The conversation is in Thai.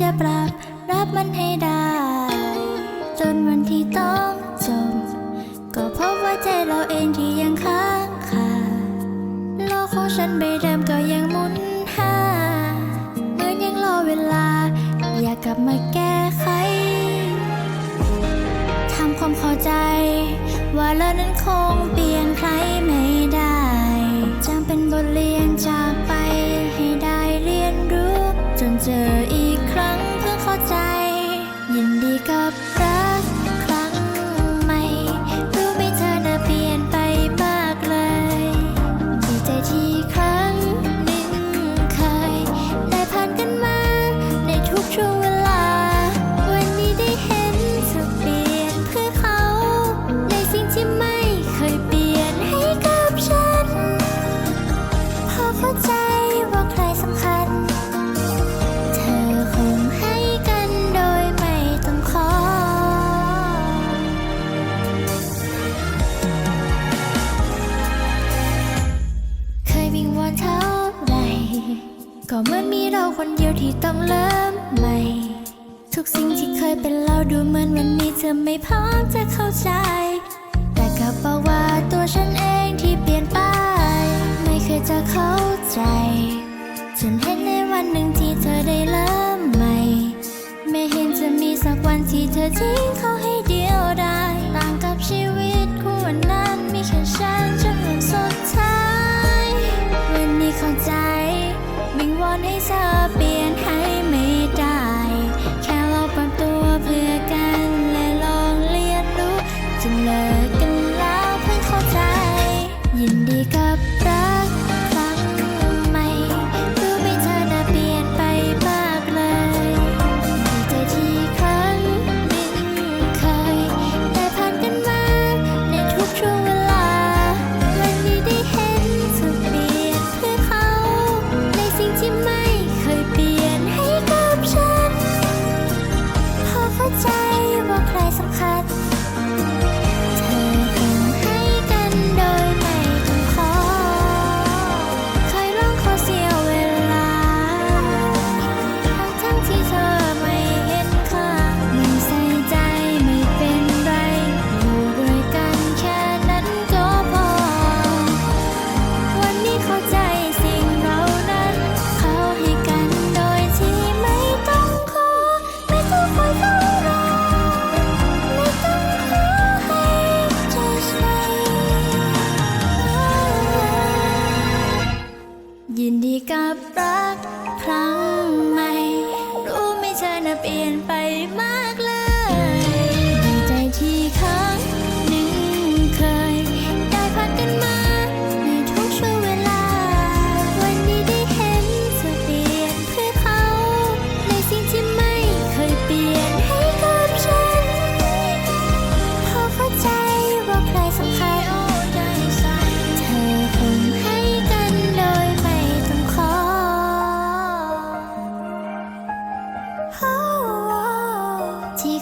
จะปรับรับมันให้ได้ จนวันที่ต้องจบก็พบว่าใจเราเองที่ยังค้างคาโลกของฉันใบเดิมก็ยังหมุนหาเหมือนยังรอเวลา อยากกลับมาแก้ไขทำความเข้าใจ ว่าเรานั้นคงเปลี่ยนใครไม่ได้จำเป็นบทเรียนจาก อีกครั้งเพื่อเข้าใจ ยินดีกับรัก ก็เหมือนมีเราคนเดียวที่ต้องเริ่มใหม่ ทุกสิ่งที่เคยเป็นเราดูเหมือนวันนี้เธอไม่พร้อมจะเข้าใจ แต่กลับบอกว่าตัวฉันเองที่เปลี่ยนไป ไม่เคยจะเข้าใจ จนเห็นในวันหนึ่งที่เธอได้เริ่มใหม่ ไม่เห็นจะมีสักวันที่เธอทิ้งเขาให้ เปลี่ยนไปมากเลย Chỉ